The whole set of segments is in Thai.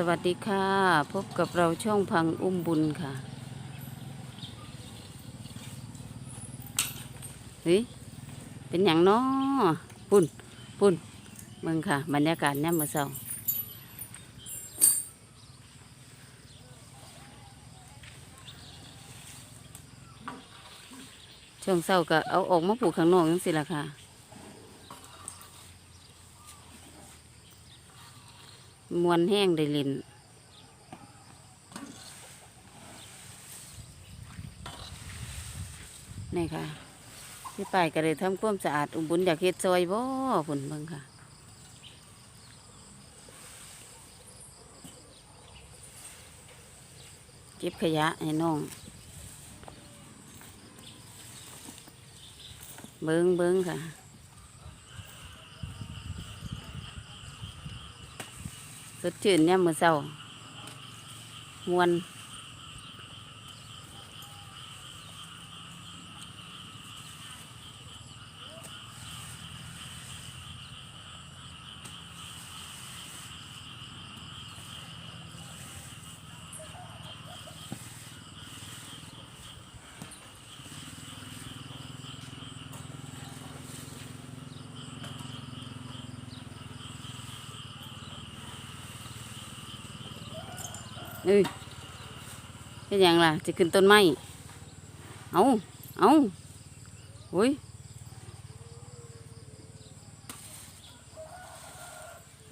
สวัสดีค่ะ พบกับเราช่องพังอุ้มบุญค่ะ เฮ้ย เป็นอย่างน้อปุ่น ปุ่นเมืองค่ะ บรรยากาศเนี่ยามมื่อเช้าช่วงเช้าก็เอาออกมาปลูกข้างนอกยังสิล่ะค่ะ มวนแห้งได้ลินนี่ค่ะพี่ไปายก็เลยทำความสะอาดอุมบุญอยากเฮ็ดซอยบ่ผุนเบิ่งค่ะเก็บขยะให้น้อง เบิ่งเบิ่งค่ะ สดชื่นเนี่ยามมือเศร้ามวน เอ้ยเป็นยังล่ะจะขึ้นต้นไม้เอาเอาโอ้ย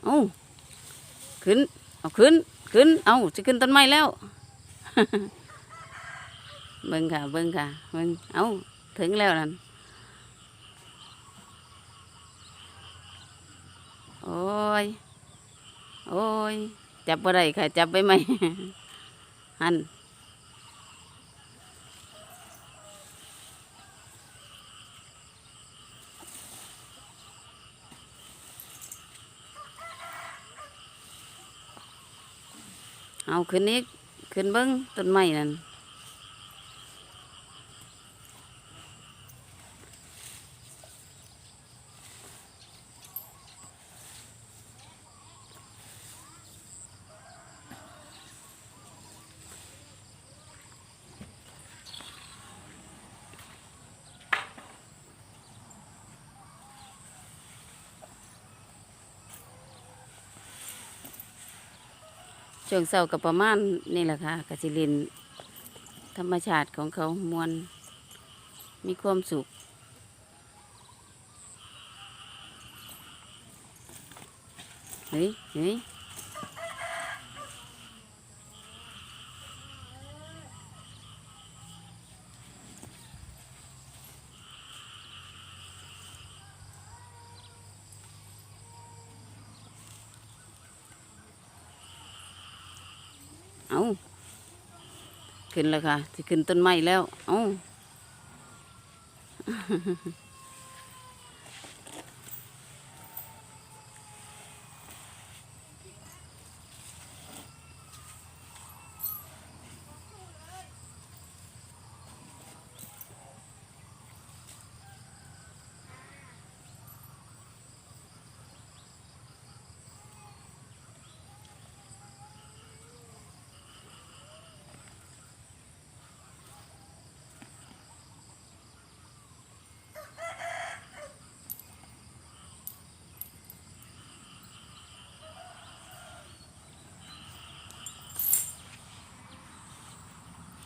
เอาขึ้นเอาขึ้นขึ้นเอาจะขึ้นต้นไม้แล้วเบิ่งค่ะเบิ่งค่ะเบิ่งเอาถึงแล้วนั่นโอ้ยโอ้ย จับอะได้ค่ะ จับไปไหมหันเอาขึ้นนี้ขึ้นเบิ้งต้นไม้นั่น ช่วงเศร้ากับประมาณนี่แหละค่ะกสิลินธรรมชาติของเขามวลมีความสุขเฮ้ยเฮ้ย เอาขึ้นแล้วค่ะที่ขึ้นต้นไม้แล้ว เอา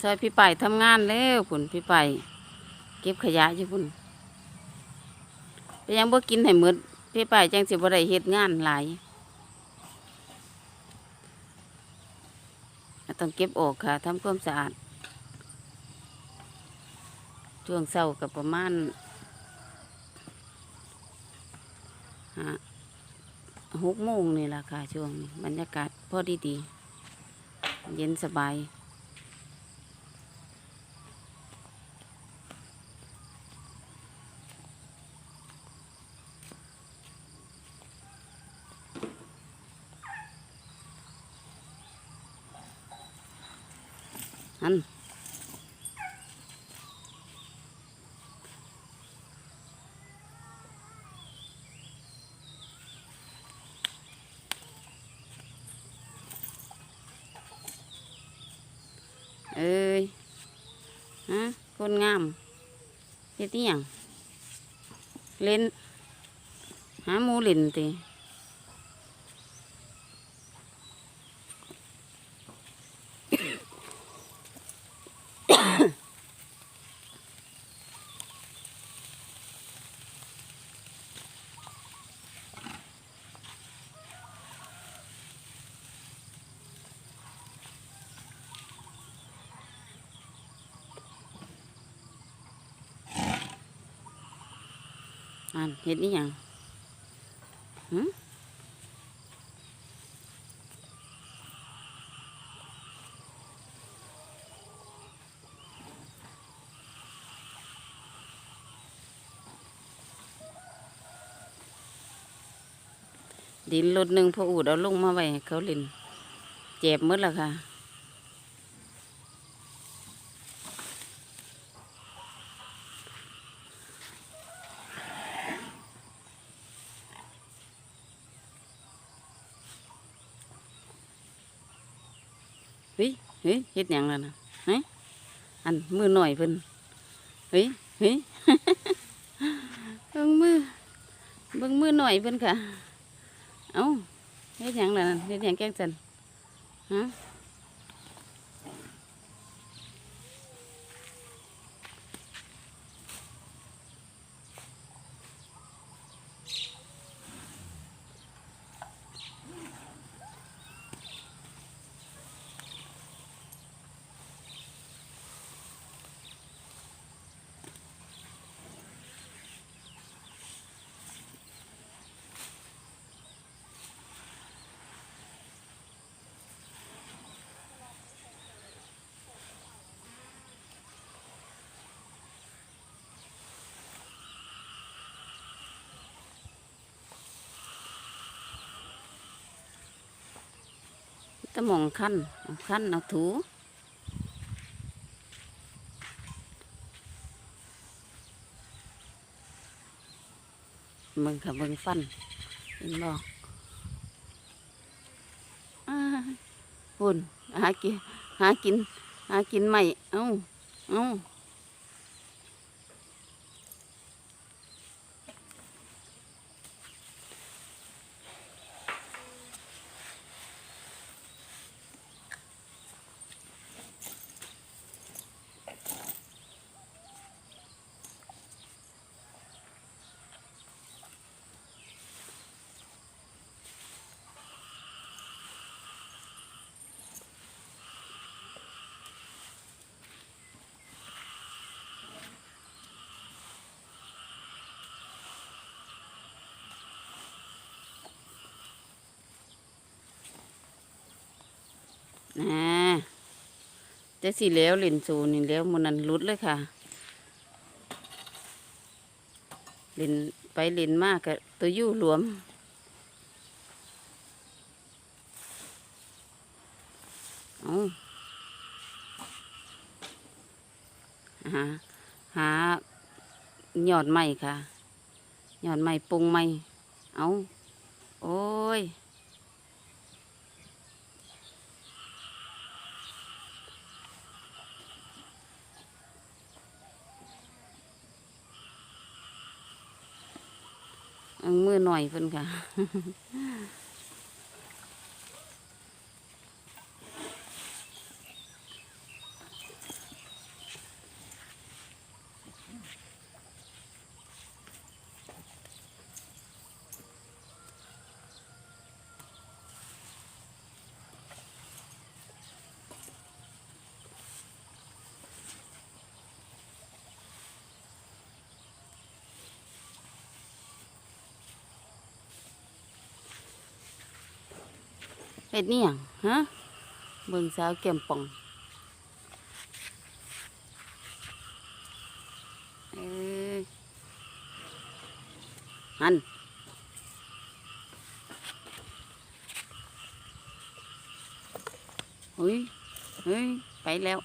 ซอยพี่ไปทำงานแล้วพุ่นพี่ไป เก็บขยะอยู่พุ่นไปยังบ่กินให้หมดพี่ไปจังสิบ่ได้เฮ็ดงานหลายต้องเก็บออกค่ะทำความสะอาดช่วงเช้ากับประมาณห้าหกโมงนี่แหละค่ะ ช่วงบรรยากาศพอดีดีๆเย็นสบาย อันเอ้ยฮะคนงามเฮ็ด อันเห็ดนี่ยังหึดินรถหนึ่งพออูดเอาลงมาไว้เขาลินเจ็บหมดแล้วค่ะ เฮ้ยเฮ็ดหยังล่ะนะเฮ้ยอันมือหน่อยเพิ่นเฮ้ยเฮ้ยเบิ้งมือเบิ้งมือหน่อยเพิ่นค่ะเอ้าเฮ็ดหยังล่ะนั่นเฮ็ดหยังแก้งสันฮะ มองขั้นขั้นเอาถูเบิ่งค่ะเบิ่งฟันเห็นบ่อ้ายปุ่นหากินหากินหากินใหม่เอ้าเอ้า นะจะสิแล้วเล่นโซนี่แล้วมันนั้นรุดเลยค่ะ เล่นไปเล่นมากกับตัวยู่หลวม เอาหาหาหยอดไม้ค่ะ หยอดไม้ปรุงไม้เอาโอ้ย เอามือ หน่อยเพิ่นค่ะ เฮ็ดนี่ยังฮะเบิ่งสาวแก้มป่องเอ้ยหันเฮ้ยเฮ้ยไปแล้ว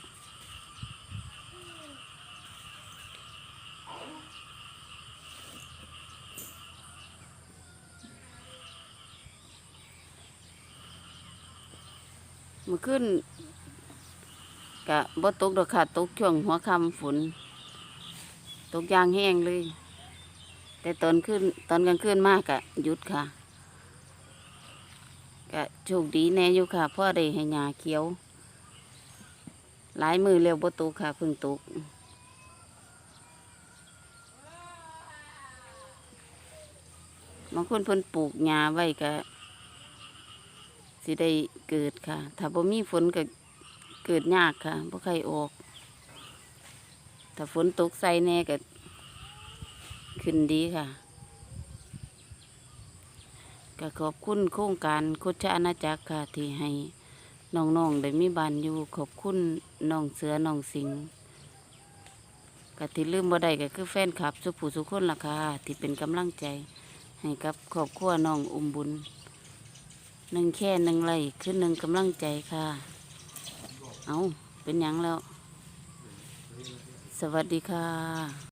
มื่อคืนกะบ่ตกดอกค่ะตกช่วงหัวค่ำฝน ตกยางแห้งเลย แต่ตอนขึ้นตอนกลางคืนมากกะหยุดค่ะกะโชคดีแน่อยู่ค่ะพ่อได้ให้หญ้าเขียว หลายมือเร็วบ่ตกค่ะเพิ่งตกบางคนเพิ่นปลูกหญ้าไว้กะ สิได้เกิดค่ะ ถ้าบ่มีฝนก็เกิดยากค่ะบ่ใครออก ถ้าฝนตกใส่แน่ก็ขึ้นดีค่ะก็ขอบคุณโครงการโคชอาณาจักรค่ะที่ให้น้องๆได้มีบ้านอยู่ ขอบคุณน้องเสือน้องสิงห์ก็ที่ลืมบ่ได้ก็คือแฟนคลับ สุผู้สุคนล่ะค่ะที่เป็นกำลังใจ ให้กับครอบครัวน้องอุ้มบุญ หนึ่งแค่หนึ่งไหลคือหนึ่งกำลังใจค่ะ เอาเป็นยังแล้ว สวัสดีค่ะ